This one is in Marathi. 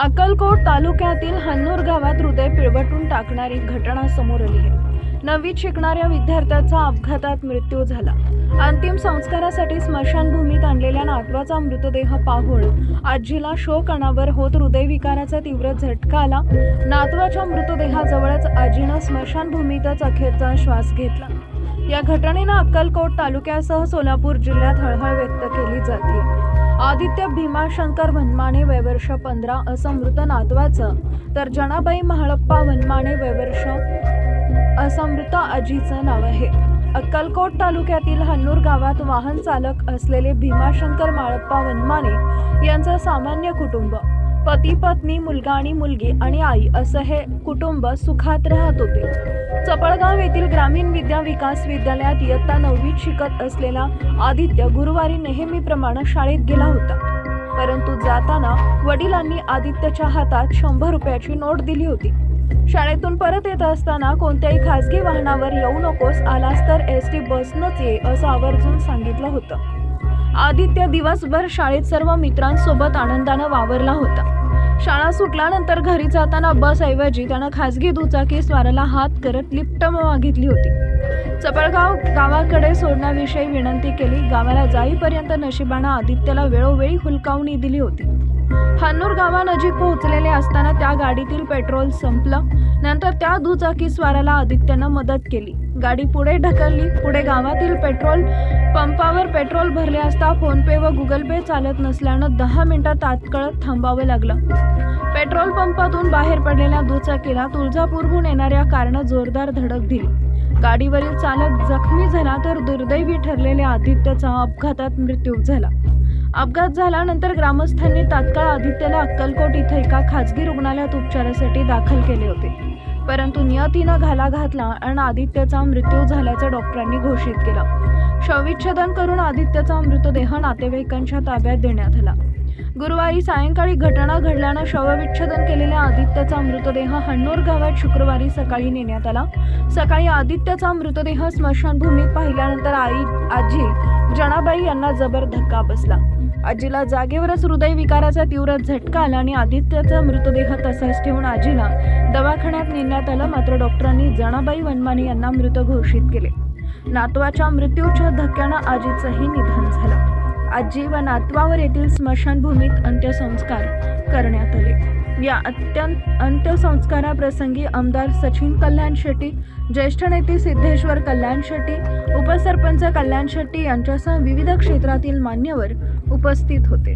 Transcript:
अक्कलकोट तालुक्यातील हन्नूर गावात हृदय पिळवटून टाकणारी घटना समोर आली आहे. नववीत शिकणाऱ्या विद्यार्थ्याचा अपघातात मृत्यू झाला. अंतिम संस्कारासाठी स्मशानभूमीत आणलेल्या नातवाचा मृतदेह पाहून आजीला शोक अनावर होत हृदयविकाराचा तीव्र झटका आला. नातवाच्या मृतदेहाजवळच आजीनं स्मशानभूमीतच अखेरचा श्वास घेतला. या घटनेनं अक्कलकोट तालुक्यासह सोलापूर जिल्ह्यात हळहळ व्यक्त केली जाते. आदित्य भीमाशंकर वनमाने वयवर्ष पंधरा असं मृत नातवाचं तर जनाबाई महाळप्पा वनमाने वयवर्ष असं मृत आजीचं नाव आहे. अक्कलकोट तालुक्यातील हन्नूर गावात वाहन चालक असलेले भीमाशंकर माळप्पा वनमाने यांचं सामान्य कुटुंब पती पत्नी मुलगा आणि मुलगी आणि आई असं हे कुटुंब सुखात राहत होते. चपळगाव येथील ग्रामीण विद्या विकास विद्यालयात इयत्ता नववीत शिकत असलेला आदित्य गुरुवारी नेहमीप्रमाणे शाळेत गेला होता. परंतु जाताना वडिलांनी आदित्यच्या हातात शंभर रुपयाची नोट दिली होती. शाळेतून परत येत असताना कोणत्याही खासगी वाहनावर येऊ नकोस आलास तर एस टी बसनंच ये असं आवर्जून सांगितलं होतं. आदित्य दिवसभर शाळेत सर्व मित्रांसोबत आनंदानं वावरला होता. शाळा सुटल्यानंतर घरी जाताना बसऐवजी त्यानं खासगी दुचाकी स्वाराला हात करत लिफ्ट मागितली होती. चपळगाव गावाकडे सोडण्याविषयी विनंती केली. गावाला जाईपर्यंत नशिबानं आदित्यला वेळोवेळी हुलकावणी दिली होती. हन्नूर गावानजीक पोहोचलेले असताना त्या गाडीतील पेट्रोल संपलं. नंतर त्या दुचाकी स्वाराला आदित्यनं मदत केली. गाडी पुढे ढकलली. पुढे गावातील पेट्रोल पंपावर पेट्रोल भरले असता फोनपे व गुगल पे चालत नसल्यानं दहा मिनिटात तात्काळ थांबावं लागलं. पेट्रोल पंपातून बाहेर पडलेल्या दुचाकीला तुळजापूरहून येणाऱ्या कारनं जोरदार धडक दिली. गाडीवरील चालक जखमी झाला तर दुर्दैवी ठरलेल्या आदित्यचा अपघातात मृत्यू झाला. अपघात झाल्यानंतर ग्रामस्थांनी तात्काळ आदित्यला अक्कलकोट इथं एका खाजगी रुग्णालयात उपचारासाठी दाखल केले होते. परंतु नियतीनं घाला घातला आणि आदित्यचा मृत्यू झाल्याचं डॉक्टरांनी घोषित केलं. शवविच्छेदन करून आदित्यचा मृतदेह नातेवाईकांच्या ताब्यात देण्यात आला. गुरुवारी सायंकाळी घटना घडल्यानं शवविच्छेदन केलेल्या आदित्यचा मृतदेह हन्नूर गावात शुक्रवारी सकाळी नेण्यात आला. सकाळी आदित्यचा मृतदेह स्मशानभूमीत पाहिल्यानंतर आई आजी जनाबाई यांना जबर धक्का बसला. आजीला जागेवरच हृदयविकाराचा तीव्र झटका आला आणि आदित्याचा मृतदेह तसाच ठेवून आजीला दवाखान्यात नेण्यात आलं. मात्र डॉक्टरांनी जणाबाई वनमाने यांना मृत घोषित केले. नातवाच्या मृत्यूच्या धक्क्यानं आजीचंही निधन झालं. आजी व नातवावर येथील स्मशानभूमीत अंत्यसंस्कार करण्यात आले. या अत्यंत अंत्यसंस्काराप्रसंगी आमदार सचिन कल्याण शेट्टी ज्येष्ठ नेते सिद्धेश्वर कल्याण शेट्टी उपसरपंच कल्याण शेट्टी यांच्यासह विविध क्षेत्रातील मान्यवर उपस्थित होते.